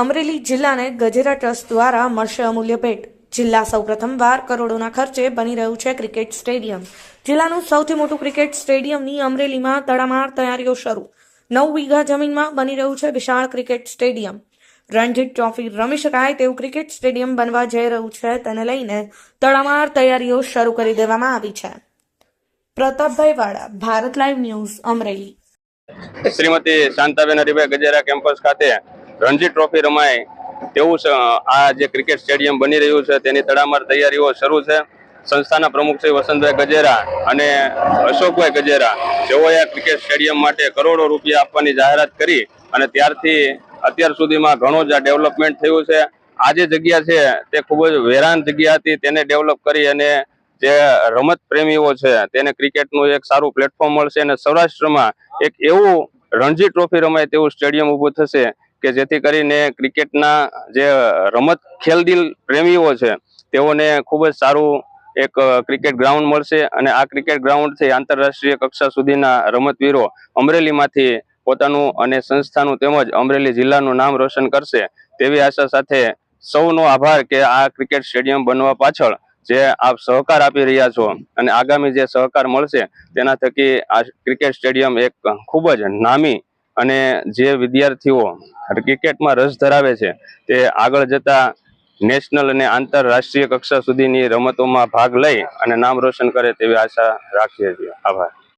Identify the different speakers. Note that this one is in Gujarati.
Speaker 1: અમરેલી જિલ્લાને ગજેરા ટ્રસ્ટ દ્વારા મળશે અમૂલ્ય ભેટ. જિલ્લા સૌ પ્રથમવાર કરોડોના ખર્ચે બની રહ્યું છે ક્રિકેટ સ્ટેડિયમ. જિલ્લાનું સૌથી મોટું ક્રિકેટ સ્ટેડિયમની અમરેલીમાં તડામાર તૈયારીઓ શરૂ. નવ વીઘા જમીનમાં બની રહ્યું છે વિશાળ ક્રિકેટ સ્ટેડિયમ. રણજીત ટ્રોફી રમી શકાય તેવું ક્રિકેટ સ્ટેડિયમ બનવા જઈ રહ્યું છે. તેને લઈને તડામાર તૈયારીઓ શરૂ કરી દેવામાં આવી છે. Pratapbhai Vala Bharat live news, Amreli.
Speaker 2: Shrimati Shantaben Haribhai Gajera campus ખાતે રણજી ટ્રોફી રમાય તેવું આ જે ક્રિકેટ સ્ટેડિયમ બની રહ્યું છે, તેની તડામાર તૈયારીઓ શરૂ છે. સંસ્થાના પ્રમુખ શ્રી વસંતભાઈ ગજેરા અને અશોકભાઈ ગજેરા જેઓએ ક્રિકેટ સ્ટેડિયમ માટે કરોડો રૂપિયા આપવાની જાહેરાત કરી અને ત્યારથી અત્યાર સુધીમાં ઘણું જ ડેવલપમેન્ટ થયું છે. આ જે જગ્યા છે, તે ખૂબ જ વેરાન જગ્યા હતી. તેને ડેવલપ કરી અને જે રમત પ્રેમીઓ છે, તેને ક્રિકેટનું એક સારું પ્લેટફોર્મ મળશે અને સૌરાષ્ટ્રમાં એક એવું રણજી ટ્રોફી રમાય તેવું સ્ટેડિયમ ઊભું થશે. કે જેથી કરીને ક્રિકેટના જે રમત ખેલદિલ પ્રેમીઓ છે, તેઓને ખૂબ જ સારું એક ક્રિકેટ ગ્રાઉન્ડ મળશે અને આ ક્રિકેટ ગ્રાઉન્ડથી આંતરરાષ્ટ્રીય કક્ષા સુધીના રમતવીરો અમરેલીમાંથી પોતાનું અને સંસ્થાનું તેમજ અમરેલી જિલ્લાનું નામ રોશન કરશે તેવી આશા સાથે સૌનો આભાર કે આ ક્રિકેટ સ્ટેડિયમ બનવા પાછળ જે આપ સહકાર આપી રહ્યા છો અને આગામી જે સહકાર મળશે તેના થકી આ ક્રિકેટ સ્ટેડિયમ એક ખૂબ જ નામી અને જે વિદ્યાર્થીઓ ક્રિકેટમાં રસ ધરાવે છે તે આગળ જતા નેશનલ અને આંતરરાષ્ટ્રીય કક્ષા સુધીની રમતોમાં ભાગ લઈ અને નામ રોશન કરે તેવી આશા રાખીએ છીએ. આભાર.